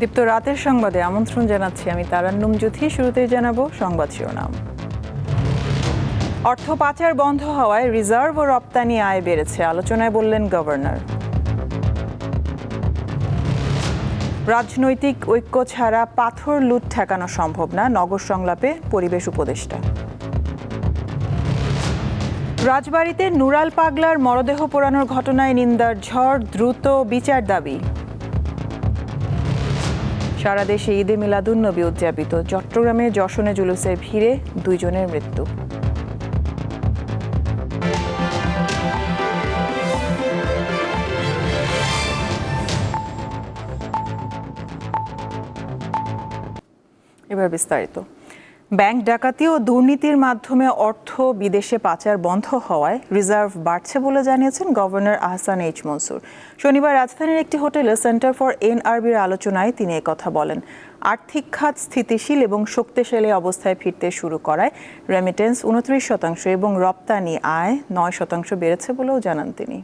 দীপ্ত রাতের সংবাদে আমন্ত্রণ জানাচ্ছি আমি তারান্নুম জ্যোতি শুরুতেই জানাব সংবাদ শিরোনাম। অর্থ পাচার বন্ধ হওয়ায় রিজার্ভ ও রপ্তানি আয় বেড়েছে, আলোচনায় বললেন গভর্নর। রাজনৈতিক ঐক্য ছাড়া পাথর লুট ঠেকানো সম্ভব না, নগর সংলাপে পরিবেশ উপদেষ্টা। রাজবাড়িতে নুরাল পাগলার মরদেহ পোড়ানোর ঘটনায় নিন্দার ঝড়, দ্রুত বিচার দাবি। সারা দেশে ঈদে মিলাদুন্নবী উদযাপিত। চট্টগ্রামে যশনে জুলুসের ভিড়ে দুইজনের মৃত্যু। এবার বিস্তারিত। ব্যাংক ডাকাতি ও দুর্নীতির মাধ্যমে অর্থ বিদেশে পাচার বন্ধ হওয়ায় রিজার্ভ বাড়ছে বলে জানিয়েছেন গভর্নর আহসান এইচ মনসুর। শনিবার রাজধানীর একটি হোটেলে সেন্টার ফর এনআরবির আলোচনায় তিনি কথা বলেন, আর্থিক খাত স্থিতিশীল এবং শক্তিশালী অবস্থায় ফিরতে শুরু করায় রেমিটেন্স উনত্রিশ শতাংশ এবং রপ্তানি আয় নয় শতাংশ বেড়েছে বলেও জানান তিনি।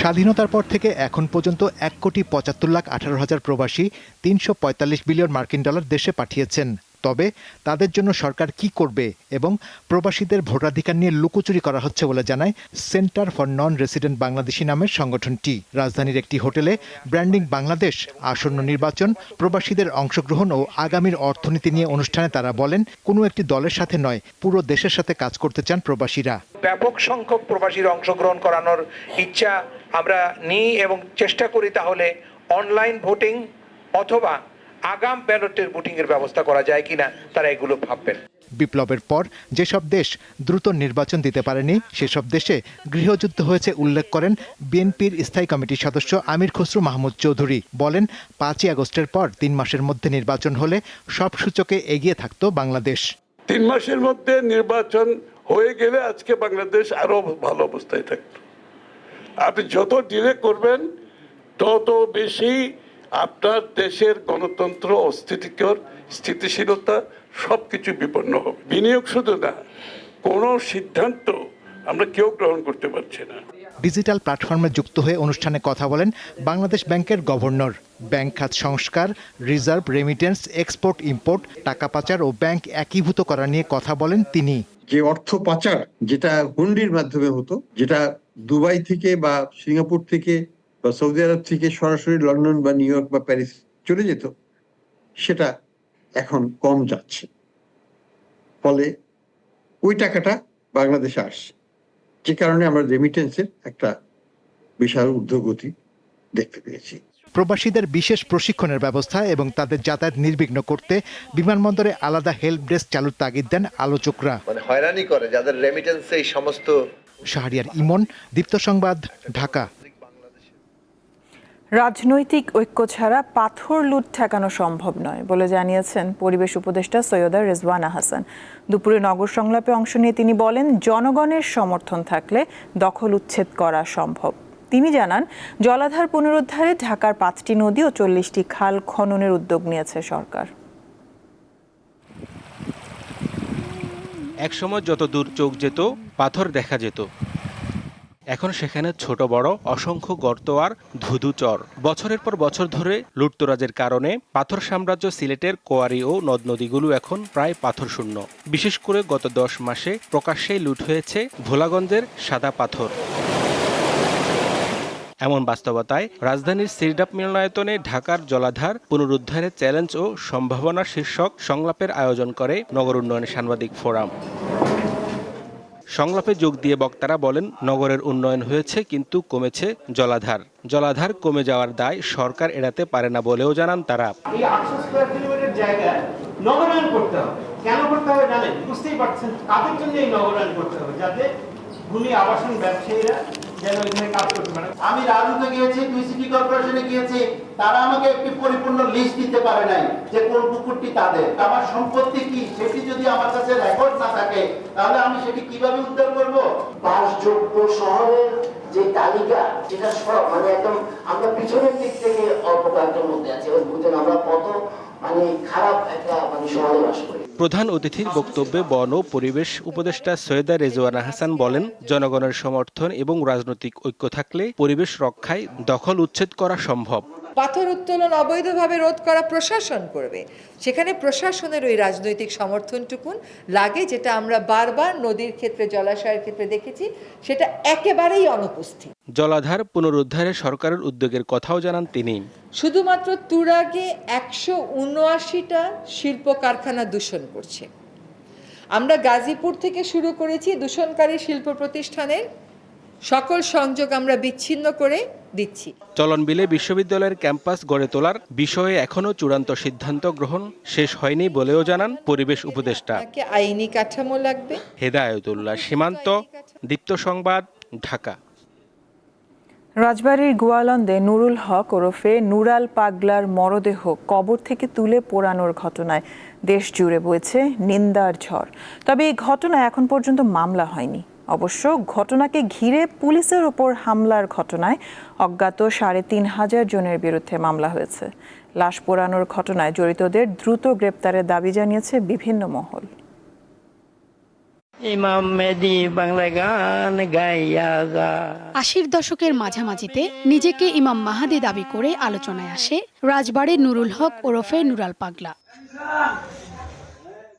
স্বাধীনতার পর থেকে এখন পর্যন্ত এক কোটি পঁচাত্তর লাখ আঠারো হাজার প্রবাসী তিনশো পঁয়তাল্লিশ বিলিয়ন মার্কিন ডলার দেশে পাঠিয়েছেন। তবে তাদের জন্য সরকার কি করবে এবং প্রবাসীদের ভোটাধিকার নিয়ে লুকোচুরি করা হচ্ছে বলে জানায় centre for non resident Bangladeshi নামের সংগঠনটি। রাজধানীর একটি হোটেলে ব্র্যান্ডিং বাংলাদেশ, আসন্ন নির্বাচন, প্রবাসীদের অংশগ্রহণ ও আগামীর অর্থনীতি নিয়ে অনুষ্ঠানে তারা বলেন, কোনো একটি দলের সাথে নয়, পুরো দেশের সাথে কাজ করতে চান প্রবাসীরা। ব্যাপক সংখ্যক প্রবাসীর অংশগ্রহণ করানোর ইচ্ছা আমরা নিই এবং চেষ্টা করি তাহলে অনলাইন ভোটিং অথবা আগাম ব্যালটের ভোটিং এর ব্যবস্থা করা যায় কিনা তারা এগুলো ভাববেন। বিপ্লবের পর যেসব দেশ দ্রুত নির্বাচন দিতে পারেনি সেসব দেশে গৃহযুদ্ধ হয়েছে উল্লেখ করেন বিএনপির স্থায়ী কমিটির সদস্য আমির খসরু মাহমুদ চৌধুরী। বলেন পাঁচই আগস্টের পর তিন মাসের মধ্যে নির্বাচন হলে সব সূচকে এগিয়ে থাকতো বাংলাদেশ। তিন মাসের মধ্যে নির্বাচন হয়ে গেলে আজকে বাংলাদেশ আরও ভালো অবস্থায় থাকতো। আপনি যত ডিলে করবেন তত বেশি আপনার দেশের গণতন্ত্র অস্থিতিকর স্থিতিশীলতা সব কিছু বিপন্ন হবে। বিনিয়োগ শুধু না কোনো সিদ্ধান্ত আমরা কেউ গ্রহণ করতে পারছি না। ডিজিটাল প্ল্যাটফর্মে যুক্ত হয়ে অনুষ্ঠানে কথা বলেন বাংলাদেশ ব্যাংকের গভর্নর। ব্যাংক খাত সংস্কার রিজার্ভ রেমিটেন্স এক্সপোর্ট ইম্পোর্ট টাকা পাচার ও ব্যাংক একীভূত করা নিয়ে কথা বলেন তিনি। যে অর্থ পাচার যেটা হুন্ডির মাধ্যমে হতো যেটা দুবাই থেকে বা সিঙ্গাপুর থেকে বা সৌদি আরব থেকে সরাসরি লন্ডন বা নিউ ইয়র্ক বা প্যারিস চলে যেত সেটা এখন কম যাচ্ছে। ফলে ওই টাকাটা বাংলাদেশে আসছে। যে কারণে আমরা রেমিটেন্সের একটা বিশাল ঊর্ধ্বগতি দেখতে পেয়েছি। প্রবাসীদের বিশেষ প্রশিক্ষণের ব্যবস্থা এবং তাদের যাতায়াত নির্বিঘ্ন করতে বিমানবন্দরে আলাদা হেল্প ডেস্ক চালুর তাগিদ দেন আলোচকরা। মানে হয়রানি করে যাদের রেমিটেন্সে এই সমস্ত শাহরিয়ার ইমন, দীপ্ত সংবাদ, ঢাকা। রাজনৈতিক ঐক্য ছাড়া পাথর লুট ঠেকানো সম্ভব নয় বলে জানিয়েছেন পরিবেশ উপদেষ্টা সৈয়দা রেজওয়ানা হাসান। দুপুরে নগর সংলাপে অংশ নিয়ে তিনি বলেন, জনগণের সমর্থন থাকলে দখল উচ্ছেদ করা সম্ভব। তিনি জানান, জলাধার পুনরুদ্ধারে ঢাকার পাঁচটি নদী ও চল্লিশটি খাল খননের উদ্যোগ নিয়েছে সরকার। একসময় যত দূর চোখ যেত, পাথর দেখা যেত। এখন সেখানে ছোট বড়, অসংখ্য গর্ত আর ধুধু চর। বছরের পর বছর ধরে লুটতরাজের কারণে পাথর সাম্রাজ্য সিলেটের কোয়ারি ও নদ নদীগুলো এখন প্রায় পাথর শূন্য বিশেষ করে গত দশ মাসে প্রকাশ্যেই লুট হয়েছে ভোলাগঞ্জের সাদা পাথর। এমন বাস্তবতায় রাজধানীর সিরডাপ মিলনায়তনে ঢাকার জলাধার পুনরুদ্ধারের চ্যালেঞ্জ ও সম্ভাবনা শীর্ষক সংলাপের আয়োজন করে নগর উন্নয়ন সাংবাদিক ফোরাম। সংলাপে যোগ দিয়ে বক্তারা বলেন, নগরের উন্নয়ন হয়েছে কিন্তু কমেছে জলাধার। জলাধার কমে যাওয়ার দায় সরকার এড়াতে পারে না বলেও জানান তারা। নগরায়ন করতে হবে। কেন করতে হবে জানেন? বুঝতেই পারছেন কাদের জন্য এই নগরায়ন করতে হবে, যাতে ভূমি, আবাসন, ব্যবসায়ীরা আমি রাজুতে গিয়েছি সিটি কর্পোরেশনে গিয়েছি, তারা আমাকে একটি পরিপূর্ণ লিস্ট দিতে পারে নাই যে কোন পুকুরটি তাদের। আমার সম্পত্তি কি? সেটি যদি আমার কাছে রেকর্ড না থাকে, তাহলে আমি সেটি কীভাবে উদ্ধার করব? বাসযোগ্য শহরের যে তালিকা, যেটা সব মানে একদম আমরা পিছনের দিক থেকে অল্প কয়েকটার মধ্যে আছি বুঝলেন আমরা কত মানে প্রধান অতিথির বক্তব্যে বন ও পরিবেশ উপদেষ্টা সৈয়দা রেজওয়ানা হাসান বলেন, জনগণের সমর্থন এবং রাজনৈতিক ঐক্য থাকলে পরিবেশ রক্ষায় দখল উচ্ছেদ করা সম্ভব। পাথর উত্তোলন অবৈধভাবে রোধ করা প্রশাসন করবে। সেখানে প্রশাসনের ওই রাজনৈতিক সমর্থনটুকুন লাগে যেটা আমরা বারবার নদীর ক্ষেত্রে জলাশয়ের ক্ষেত্রে দেখেছি সেটা একেবারেই অনুপস্থিত। জলাধার পুনরুদ্ধারে সরকারের উদ্যোগের কথাও জানান তিনি। শুধুমাত্র তুরাগে একশো উনআশিটা শিল্প কারখানা দূষণ করছে। আমরা গাজীপুর থেকে শুরু করেছি দূষণকারী শিল্প প্রতিষ্ঠানের। সকল সংযোগ আমরা বিচ্ছিন্ন করে দিচ্ছি। চলনবিলে বিশ্ববিদ্যালয়ের ক্যাম্পাস গড়ে তোলার বিষয়ে এখনও চূড়ান্ত সিদ্ধান্ত গ্রহণ শেষ হয়নি বলেও জানান পরিবেশ উপদেষ্টা। আইনি কাঠামো লাগবে। হেদায়তুল্লাহ সীমান্ত দীপ্ত সংবাদ ঢাকা। রাজবাড়ীর গোয়ালন্দে নুরুল হক ওরফে নুরাল পাগলার মরদেহ কবর থেকে তুলে পোড়ানোর ঘটনায় দেশ জুড়ে বইছে নিন্দার ঝড়। তবে এই ঘটনায় এখন পর্যন্ত মামলা হয়নি। অবশ্য ঘটনাকে ঘিরে পুলিশের ওপর হামলার ঘটনায় অজ্ঞাত সাড়ে তিন হাজার জনের বিরুদ্ধে মামলা হয়েছে। লাশ পোড়ানোর ঘটনায় জড়িতদের দ্রুত গ্রেপ্তারের দাবি জানিয়েছে বিভিন্ন মহল। ইমাম মেদি বাংলা গান গাইয়া আশির দশকের মাঝামাঝিতে নিজেকে ইমাম মাহাদি দাবি করে আলোচনায় আসে রাজবাড়ির নুরুল হক ওরফে নুরাল পাগলা।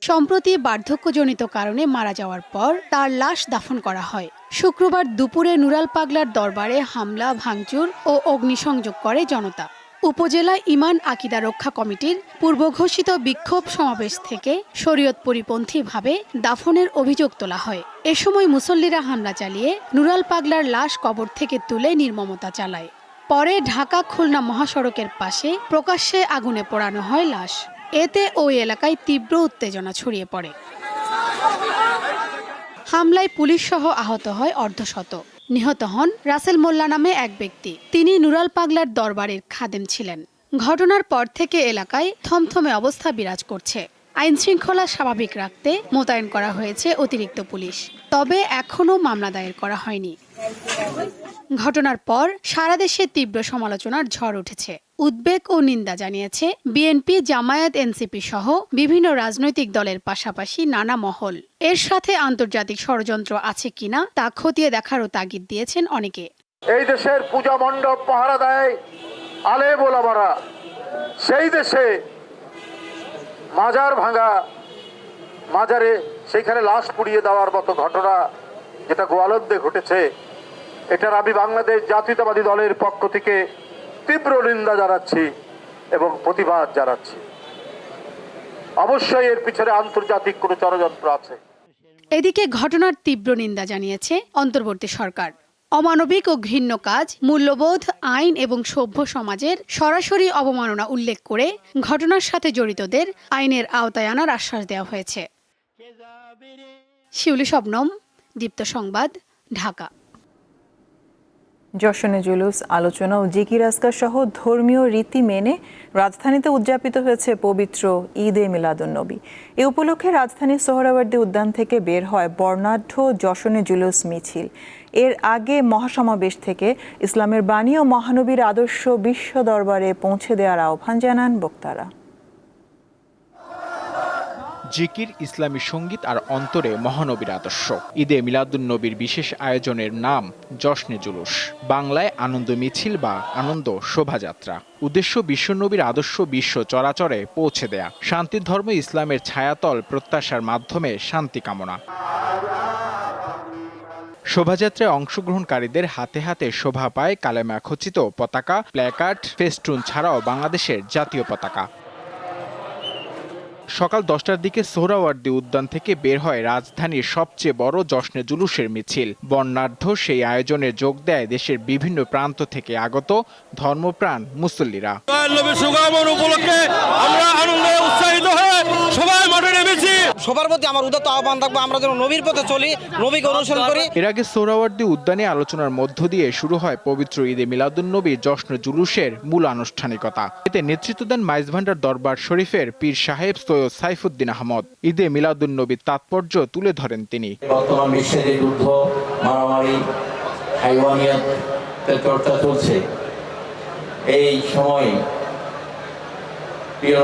সম্প্রতি বার্ধক্যজনিত কারণে মারা যাওয়ার পর তার লাশ দাফন করা হয়। শুক্রবার দুপুরে নুরাল পাগলার দরবারে হামলা, ভাঙচুর ও অগ্নিসংযোগ করে জনতা। উপজেলা ইমান আকিদা রক্ষা কমিটির পূর্বঘোষিত বিক্ষোভ সমাবেশ থেকে শরীয়ত পরিপন্থীভাবে দাফনের অভিযোগ তোলা হয়। এ সময় মুসল্লিরা হামলা চালিয়ে নুরাল পাগলার লাশ কবর থেকে তুলে নির্মমতা চালায়। পরে ঢাকা খুলনা মহাসড়কের পাশে প্রকাশ্যে আগুনে পোড়ানো হয় লাশ। এতে ওই এলাকায় তীব্র উত্তেজনা ছড়িয়ে পড়ে। হামলায় পুলিশ সহ আহত হয় অর্ধশত। নিহত হন রাসেল মোল্লা নামে এক ব্যক্তি। তিনি নুরাল পাগলার দরবারের খাদেম ছিলেন। ঘটনার পর থেকে এলাকায় থমথমে অবস্থা বিরাজ করছে। আইন শৃঙ্খলা স্বাভাবিক রাখতে মোতায়েন করা হয়েছে অতিরিক্ত পুলিশ। তবে এখনও মামলা দায়ের করা হয়নি। ঘটনার পর সারা দেশে তীব্র সমালোচনার ঝড় উঠেছে। উদ্বেগ ও নিন্দা জানিয়েছে বিএনপি, জামায়াত, এনসিপি সহ বিভিন্ন রাজনৈতিক দলের পাশাপাশি নানা মহল। এর সাথে আন্তর্জাতিক ষড়যন্ত্র আছে কিনা তা খতিয়ে দেখারও তাগিদ দিয়েছেন অনেকে। এই দেশের পূজা মণ্ডপ পাহারা দেয় আলে বোলামারা। সেই দেশে মাজার ভাঙা মাজারে সেইখানে লাশ পুড়িয়ে দেওয়ার মতো ঘটনা যেটা গোয়ালন্দে ঘটেছে এটার আমি বাংলাদেশ জাতীয়তাবাদী দলের পক্ষ থেকে তীব্র নিন্দা জানাচ্ছি এবং প্রতিবাদ জানাচ্ছি। অবশ্যই এর পিছনে আন্তর্জাতিক কোনো ষড়যন্ত্র আছে। এদিকে ঘটনার তীব্র নিন্দা জানিয়েছে অন্তর্বর্তী সরকার। অমানবিক ও ঘৃণ্য কাজ, মূল্যবোধ, আইন এবং সভ্য সমাজের সরাসরি অবমাননা উল্লেখ করে ঘটনার সাথে জড়িতদের আইনের আওতায় আনার আশ্বাস দেওয়া হয়েছে। শিউলি শবনম, দীপ্ত সংবাদ, ঢাকা। যশনে জুলুস, আলোচনা ও জিকির আজকার সহ ধর্মীয় রীতি মেনে রাজধানীতে উদযাপিত হয়েছে পবিত্র ঈদে মিলাদুন্নবী এ উপলক্ষে রাজধানীর সোহরাওয়ার্দী উদ্যান থেকে বের হয় বর্ণাঢ্য যশনে জুলুস মিছিল। এর আগে মহাসমাবেশ থেকে ইসলামের বাণী ও মহানবীর আদর্শ বিশ্ব দরবারে পৌঁছে দেওয়ার আহ্বান জানান বক্তারা। জিকির, ইসলামী সংগীত আর অন্তরে মহানবীর আদর্শ। ঈদে মিলাদুন নবীর বিশেষ আয়োজনের নাম জশ্নে জুলুস। বাংলায় আনন্দ মিছিল বা আনন্দ শোভাযাত্রা। উদ্দেশ্য বিশ্বনবীর আদর্শ বিশ্ব চরাচরে পৌঁছে দেয়া। শান্তির ধর্ম, ইসলামের ছায়াতল প্রত্যাশার মাধ্যমে শান্তি কামনা। শোভাযাত্রায় অংশগ্রহণকারীদের হাতে হাতে শোভা পায় কালেমা খচিত পতাকা, প্ল্যাকার্ড, ফেস্টুন ছাড়াও বাংলাদেশের জাতীয় পতাকা। সকাল দশটার দিকে সোহরাওয়ার্দী উদ্যান থেকে বের হয় রাজধানীর সবচেয়ে বড় জশ্নে জুলুসের মিছিল। বর্ণাঢ্য সেই আয়োজনে যোগ দেয় দেশের বিভিন্ন প্রান্ত থেকে আগত ধর্মপ্রাণ মুসল্লিরা। উপলক্ষে আমরা আনন্দে উৎসাহিত হয়ে সবাই মাঠে নেমেছি সবার প্রতি আমার উদাত্ত আহ্বান থাকবে আমরা যেন নবীর পথে চলি নবীকে অনুসরণ করি। এর আগে সোহরাওয়ার্দী উদ্যানে আলোচনার মধ্য দিয়ে শুরু হয় পবিত্র ঈদে মিলাদুন্নবী জশ্ন জুলুসের মূল আনুষ্ঠানিকতা। এতে নেতৃত্ব দেন মাইজভান্ডার দরবার শরীফের পীর সাহেব সৈয়দ সাইফুদ্দিন আহমদ। ঈদে মিলাদুন্নবীর তাৎপর্য তুলে ধরেন তিনি। বর্তমান বিশ্বে যে যুদ্ধ মারামারি হাইওয়ানিয়াতের চর্চা চলছে এই সময় প্রিয়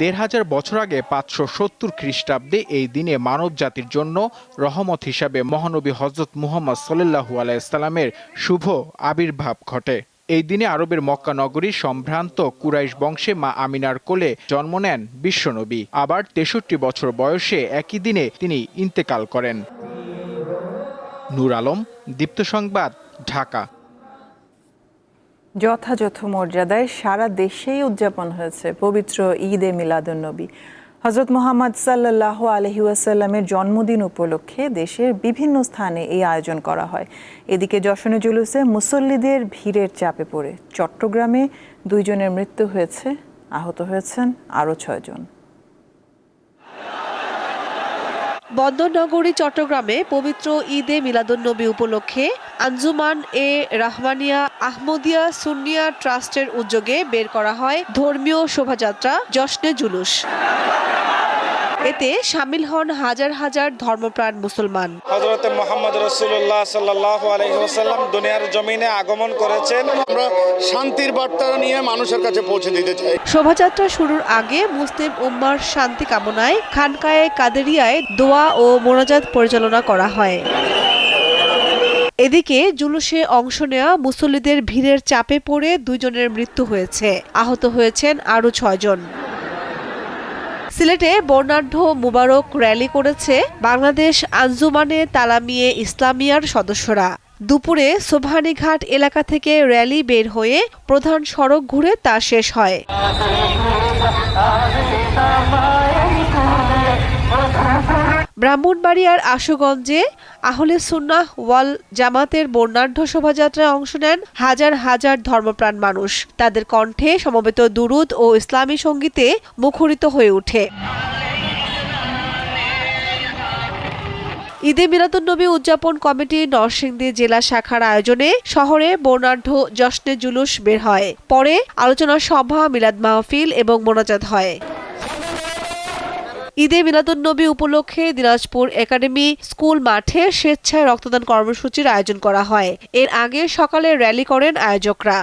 দেড় হাজার বছর আগে পাঁচশো সত্তর খ্রিস্টাব্দে এই দিনে মানব জাতির জন্য রহমত হিসাবে মহানবী হজরত মুহাম্মদ সাল্লাহু আলাইসাল্লামের শুভ আবির্ভাব ঘটে। এই দিনে আরবের মক্কা নগরীর সম্ভ্রান্ত কুরাইশ বংশে মা আমিনার কোলে জন্ম নেন বিশ্বনবী আবার তেষট্টি বছর বয়সে একই দিনে তিনি ইন্তেকাল করেন। নূর আলম, দীপ্ত সংবাদ, ঢাকা। যথাযথ মর্যাদায় সারা দেশেই উদযাপন হয়েছে পবিত্র ঈদে মিলাদুন্নবী হজরত মোহাম্মদ সাল্লাহ আলহি ওয়াসাল্লামের জন্মদিন উপলক্ষে দেশের বিভিন্ন স্থানে এই আয়োজন করা হয়। এদিকে যশনে জুলুসে মুসল্লিদের ভিড়ের চাপে পড়ে চট্টগ্রামে দুইজনের মৃত্যু হয়েছে, আহত হয়েছেন আরও ছয়জন বন্দরনগরী, চট্টগ্রামে পবিত্র ঈদে মিলাদুন্নবী উপলক্ষে আঞ্জুমান এ রাহমানিয়া আহমদিয়া সুন্নিয়া ট্রাস্টের উদ্যোগে বের করা হয় ধর্মীয় শোভাযাত্রা জশ্নে জুলুস। এতে সামিল হন হাজার হাজার ধর্মপ্রাণ মুসলমান। হজরতে মোহাম্মদ রসুল্লাহ সাল্লাহ আলহিহাসাল্লাম দুনিয়ার জমিনে আগমন করেছেন। আমরা শান্তির বার্তা নিয়ে মানুষের কাছে পৌঁছে দিতে চাই। শোভাযাত্রা শুরুর আগে মুসলিম উম্মার শান্তি কামনায় খানকায়ে কাদেরিয়ায় দোয়া ও মোনাজাত পরিচালনা করা হয়। এদিকে জুলুসে অংশ নেওয়া মুসল্লিদের ভিড়ের চাপে পড়ে দুইজনের মৃত্যু হয়েছে। আহত হয়েছেন আরও ছয়জন। সিলেটে বর্ণাঢ্য মুবারক র্যালি করেছে বাংলাদেশ আঞ্জুমানে তালামিয়ে ইসলামিয়ার সদস্যরা। দুপুরে সোভানীঘাট এলাকা থেকে র্যালি বের হয়ে প্রধান সড়ক ঘুরে তা শেষ হয়। ব্রাহ্মণবাড়িয়ার আশুগঞ্জে আহলে সুন্নাহ ওয়াল জামাতের বর্ণাঢ্য শোভাযাত্রায় অংশ নেন হাজার হাজার ধর্মপ্রাণ মানুষ। তাদের কণ্ঠে সমবেত দুরুদ ও ইসলামী সঙ্গীতে মুখরিত হয়ে ওঠে। ঈদে মিলাদুন্নবী উদযাপন কমিটি নরসিংদী জেলা শাখার আয়োজনে শহরে বর্ণাঢ্য জশ্নে জুলুস বের হয়। পরে আলোচনা সভা, মিলাদ মাহফিল এবং মোনাজাত হয়। ঈদে মিলাদুন্নবী উপলক্ষে দিনাজপুর একাডেমি স্কুল মাঠে স্বেচ্ছায় রক্তদান কর্মসূচির আয়োজন করা হয়। এর আগে সকালে র্যালি করেন আয়োজকরা।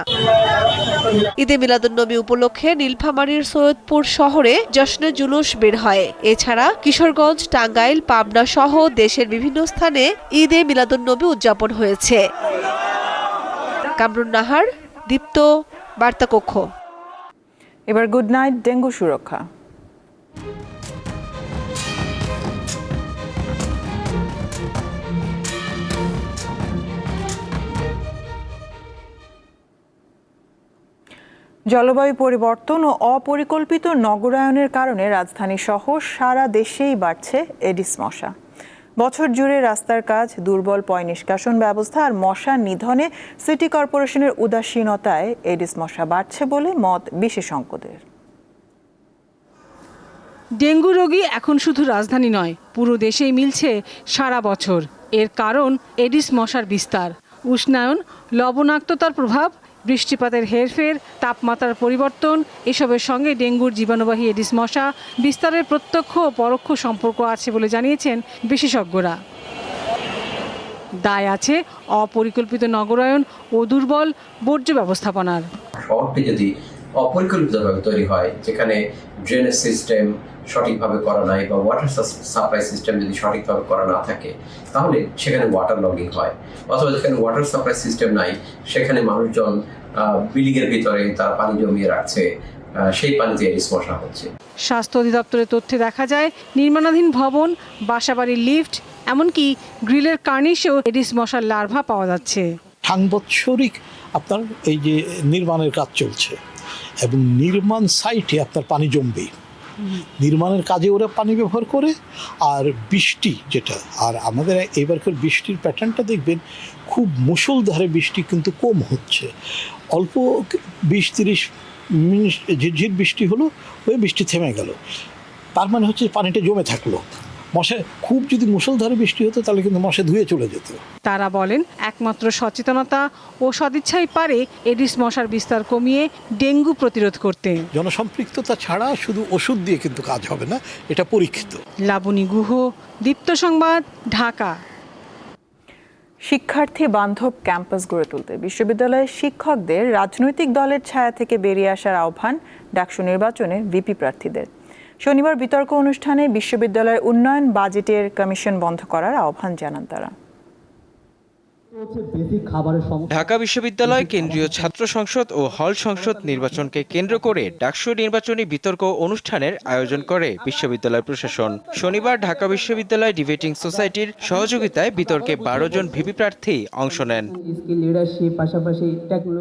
ঈদে মিলাদুন্নবী উপলক্ষে নীলফামারীর সৈয়দপুর শহরে জশ্নে জুলুস বের হয়। এছাড়া কিশোরগঞ্জ, টাঙ্গাইল, পাবনা সহ দেশের বিভিন্ন স্থানে ঈদে মিলাদুন্নবী উদযাপন হয়েছে। কামরুন নাহার, দীপ্ত, বার্তাকক্ষ। এবার গুড নাইট, ডেঙ্গু সুরক্ষা। জলবায়ু পরিবর্তন ও অপরিকল্পিত নগরায়নের কারণে রাজধানী সহ সারা দেশেই বাড়ছে এডিস মশা। বছর জুড়ে রাস্তার কাজ, দুর্বল পয় নিষ্কাশন ব্যবস্থা আর মশা নিধনে সিটি কর্পোরেশনের উদাসীনতায় এডিস মশা বাড়ছে বলে মত বিশেষজ্ঞদের। ডেঙ্গু রোগী এখন শুধু রাজধানী নয়, পুরো দেশেই মিলছে সারা বছর। এর কারণ এডিস মশার বিস্তার। উষ্ণায়ন, লবণাক্ততার প্রভাব বৃষ্টিপাতের হেরফের, তাপমাত্রার পরিবর্তন, এসবের সঙ্গে ডেঙ্গুর জীবাণুবাহী এডিস মশা, বিস্তারের প্রত্যক্ষ ও পরোক্ষ সম্পর্ক আছে বলে জানিয়েছেন বিশেষজ্ঞরা। দায় আছে অপরিকল্পিত নগরায়ন ও দুর্বল বর্জ্য ব্যবস্থাপনার। শহরটি যদি অপরিকল্পিতভাবে তৈরি হয়, যেখানে ড্রেনেজ সিস্টেম সঠিকভাবে করা নাই বা ওয়াটার সাপ্লাই সিস্টেম যদি সঠিকভাবে করা না থাকে তাহলে সেখানে ওয়াটার লগিং হয়। অথবা যেখানে ওয়াটার সাপ্লাই সিস্টেম নাই সেখানে মানুষজন বিল্ডিংয়ের ভিতরে তারা পানি জমিয়ে রাখছে আহ, সেই পানিতে এডিস মশা হচ্ছে। স্বাস্থ্য অধিদপ্তরের তথ্যে দেখা যায় নির্মাণাধীন ভবন বাসাবাড়ির লিফট এমনকি গ্রিলের কার্নিশেও এডিস মশার লার্ভা পাওয়া যাচ্ছে। সাংবৎসরিক আপনার এই যে নির্মাণের কাজ চলছে এবং নির্মাণ সাইটে আপনার পানি জমবে নির্মাণের কাজে ওরা পানি ব্যবহার করে, আর বৃষ্টি যেটা, আর আমাদের এবারকার বৃষ্টির প্যাটার্নটা দেখবেন, খুব মুসলধারে বৃষ্টি কিন্তু কম হচ্ছে। অল্প বিশ তিরিশ মিনিট ঝিরঝির বৃষ্টি হলো ওই বৃষ্টি থেমে গেল। তার মানে হচ্ছে পানিটা জমে থাকল। মশা খুব যদি মুষলধারে বৃষ্টি হতো তাহলে কিন্তু মশা ধুয়ে চলে যেত। তারা বলেন একমাত্র সচেতনতা ও সদিচ্ছাই পারে এডিস মশার বিস্তার কমিয়ে ডেঙ্গু প্রতিরোধ করতে। জনসম্পৃক্ততা ছাড়া শুধু ওষুধ দিয়ে কিন্তু কাজ হবে না এটা পরীক্ষিত। লাবণী গুহ দীপ্ত সংবাদ ঢাকা। শিক্ষার্থী বান্ধব ক্যাম্পাস গড়ে তুলতে বিশ্ববিদ্যালয়ের শিক্ষকদের রাজনৈতিক দলের ছায়া থেকে বেরিয়ে আসার আহ্বান ডাকসু নির্বাচনে ভিপি প্রার্থীদের। শনিবার বিতর্ক অনুষ্ঠানে বিশ্ববিদ্যালয়ের উন্নয়ন বাজেটের কমিশন বন্ধ করার আহ্বান জানান তারা। ঢাকা বিশ্ববিদ্যালয় কেন্দ্রীয় ছাত্র সংসদ ও হল সংসদ নির্বাচনকে কেন্দ্র করে ডাকসু নির্বাচনী বিতর্ক অনুষ্ঠানের আয়োজন করে বিশ্ববিদ্যালয় প্রশাসন। শনিবার ঢাকা বিশ্ববিদ্যালয় ডিবেটিং সোসাইটির সহযোগিতায় বিতর্কে বারো জন ভিপি প্রার্থী অংশ নেন।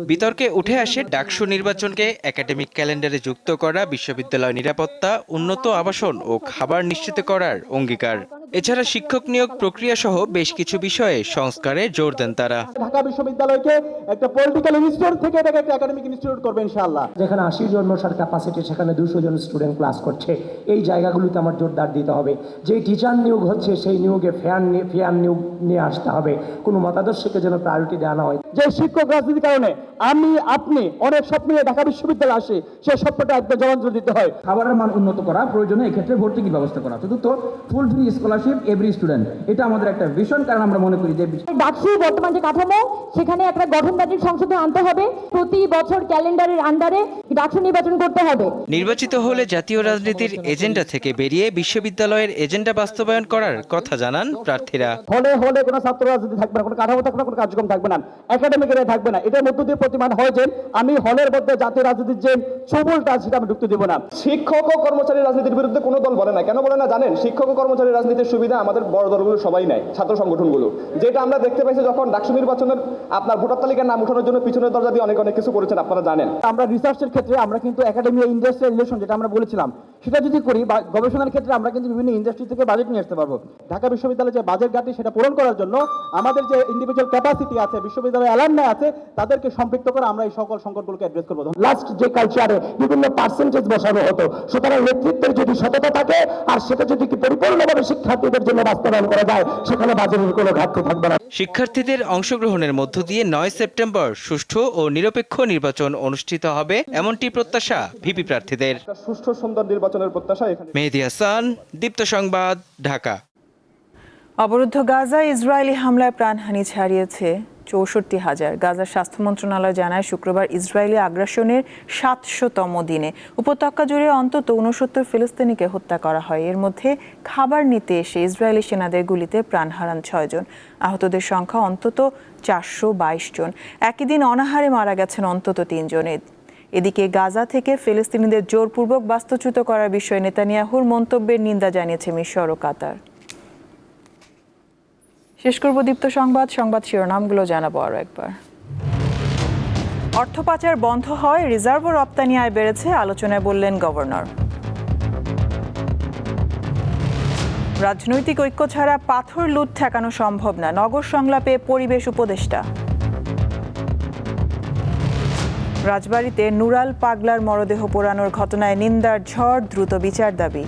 বিতর্কে উঠে আসে ডাকসু নির্বাচনকে একাডেমিক ক্যালেন্ডারে যুক্ত করা বিশ্ববিদ্যালয় নিরাপত্তা উন্নত আবাসন ও খাবার নিশ্চিত করার অঙ্গীকার। এছাড়া শিক্ষক নিয়োগ প্রক্রিয়া সহ বেশ কিছু বিষয়ে সংস্কারে জোর দেন তারা। ঢাকা বিশ্ববিদ্যালয়কে একটা পলিটিক্যাল ইনস্টিটিউট থেকে এটাকে একটা একাডেমিক ইনস্টিটিউট করবে ইনশাআল্লাহ। যেখানে আশি জন বসার ক্যাপাসিটি সেখানে দুশো জন স্টুডেন্ট ক্লাস করছে। এই জায়গাগুলিতে আমার জোরদার দিতে হবে। যে টিচার নিয়োগ হচ্ছে সেই নিয়োগে ফেয়ার ফেয়ার নিয়োগ নিয়ে আসতে হবে। কোনো মতাদর্শকে যেন প্রায়োরিটি দেওয়া না হয়। যে শিক্ষক রাজনীতির কারণে আমি আপনি অনেক স্বপ্ন নিয়ে ঢাকা বিশ্ববিদ্যালয়ে আসি সেই স্বপ্নটা একদম জবাঞ্জলি দিতে হয়। খাবারের মান উন্নত করা প্রয়োজনে এক্ষেত্রে ভর্তুকির ব্যবস্থা করা। চতুর্থ full free scholarship every student এটা আমাদের একটা ভীষণ কারণ আমরা মনে করি যে ডাকসু বর্তমান যে কাঠামো সেখানে একটা গঠন বাজেট সংশোধন আনতে হবে। প্রতি বছর ক্যালেন্ডারের আন্ডারে ডাকসু নির্বাচন করতে হবে। নির্বাচিত হলে জাতীয় রাজনীতির এজেন্ডা থেকে বেরিয়ে বিশ্ববিদ্যালয়ের এজেন্ডা বাস্তবায়ন করার কথা জানান প্রার্থীরা। হলে হলে কোনো ছাত্র রাজনীতি থাকবে না কোনো কাঠামো থাকবে না কোনো কার্যক্রম থাকবে না একাডেমিক এরিয়া থাকবে না। এটার মধ্য দিয়ে প্রতিমান হয় যে আমি হলের মধ্যে জাতীয় রাজনীতির যে চুবুলটা সেটা আমি ঢুকতে দিব না। শিক্ষক ও কর্মচারী রাজনীতির বিরুদ্ধে কোনো দল বলে না। কেন বলে না জানেন? শিক্ষক ও কর্মচারী রাজনীতির সুবিধা আমাদের বড় দলগুলো সবাই নেয়, ছাত্র সংগঠনগুলো। যেটা আমরা দেখতে পাইছি যখন ডাকসু নির্বাচনের আপনার ভোটার তালিকার নাম উঠানোর জন্য পিছনের দরজা দিয়ে অনেক অনেক কিছু করেছেন, আপনারা জানেন। আমরা রিসার্চের ক্ষেত্রে আমরা কিন্তু একাডেমি ইন্ডাস্ট্রিয়াল রিলেশন যেটা আমরা বলেছিলাম, সেটা যদি করি বা গবেষণার ক্ষেত্রে আমরা কিন্তু বিভিন্ন ইন্ডাস্ট্রি থেকে বাজেট নিয়ে আসতে পারব। ঢাকা বিশ্ববিদ্যালয়ে যে বাজেট ঘাটতি সেটা পূরণ করার জন্য আমাদের যে ইন্ডিভিজুয়াল ক্যাপাসিটি আছে, বিশ্ববিদ্যালয়ে অ্যালামনাই আছে, তাদেরকে সম্পৃক্ত করে আমরা এই সকল সংকটগুলোকে অ্যাড্রেস করব। লাস্ট যে কালচারে বিভিন্ন পার্সেন্টেজ বসানো হতো, সুতরাং নেতৃত্বের যদি সততা থাকে, আর সেটা যদি পরিপূর্ণভাবে শিক্ষার্থীদের জন্য বাস্তবায়ন করা যায় সেখানে বাজারের কোনো ঘাটতি থাকবে না। শিক্ষার্থীদের অংশগ্রহণের মধ্য দিয়ে নয় সেপ্টেম্বর সুষ্ঠু ও নিরপেক্ষ নির্বাচন অনুষ্ঠিত হবে এমনটি প্রত্যাশা ভিপি প্রার্থীদের। সুষ্ঠু সুন্দর নির্বাচনের প্রত্যাশা এখানে। মেহেদি হাসান দীপ্ত সংবাদ ঢাকা। অবরুদ্ধ গাজা ইসরায়েলি হামলায় প্রাণহানি ছাড়িয়েছে। চৌষট্টি হাজার। গাজার স্বাস্থ্য মন্ত্রণালয় জানায়, শুক্রবার ইসরায়েলি আগ্রাসনের সাতশোতম দিনে উপত্যকা জুড়ে অন্তত উনসত্তর ফিলিস্তিনিকে হত্যা করা হয়। এর মধ্যে খাবার নিতে এসে ইসরায়েলি সেনাদের গুলিতে প্রাণ হারান ছয়জন। আহতদের সংখ্যা অন্তত চারশো বাইশ জন। একই দিন অনাহারে মারা গেছেন অন্তত তিনজন। এদিকে গাজা থেকে ফিলিস্তিনিদের জোরপূর্বক বাস্তুচ্যুত করার বিষয়ে নেতানিয়াহুর মন্তব্যের নিন্দা জানিয়েছে মিশর ও কাতার। শেষ করব দীপ্ত সংবাদ সংবাদ শিরোনামগুলো জানাব আরও একবার। অর্থ পাচার বন্ধ হয় রিজার্ভ রপ্তানি আয় বেড়েছে, আলোচনায় বললেন গভর্নর। রাজনৈতিক ঐক্য ছাড়া পাথর লুট ঠেকানো সম্ভব না, নগর সংলাপে পরিবেশ উপদেষ্টা। রাজবাড়িতে নুরাল পাগলার মরদেহ পোড়ানোর ঘটনায় নিন্দার ঝড়, দ্রুত বিচার দাবি।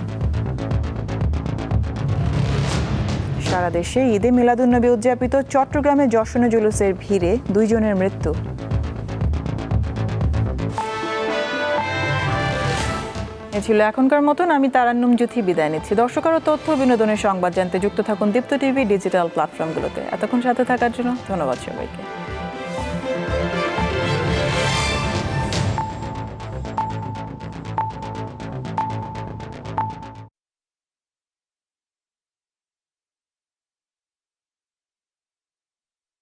সারা দেশে ঈদে মিলাদুন্নবী উদযাপিত চট্টগ্রামে যশনে জুলুসের ভিড়ে দুইজনের মৃত্যু। এ ছিল এখনকার মতন, আমি তারান্নুম জ্যোতি বিদায় নিচ্ছি। দর্শক আরও তথ্য বিনোদনের সংবাদ জানতে যুক্ত থাকুন দীপ্ত টিভি, ডিজিটাল প্ল্যাটফর্মগুলোতে। এতক্ষণ সাথে থাকার জন্য ধন্যবাদ সবাইকে।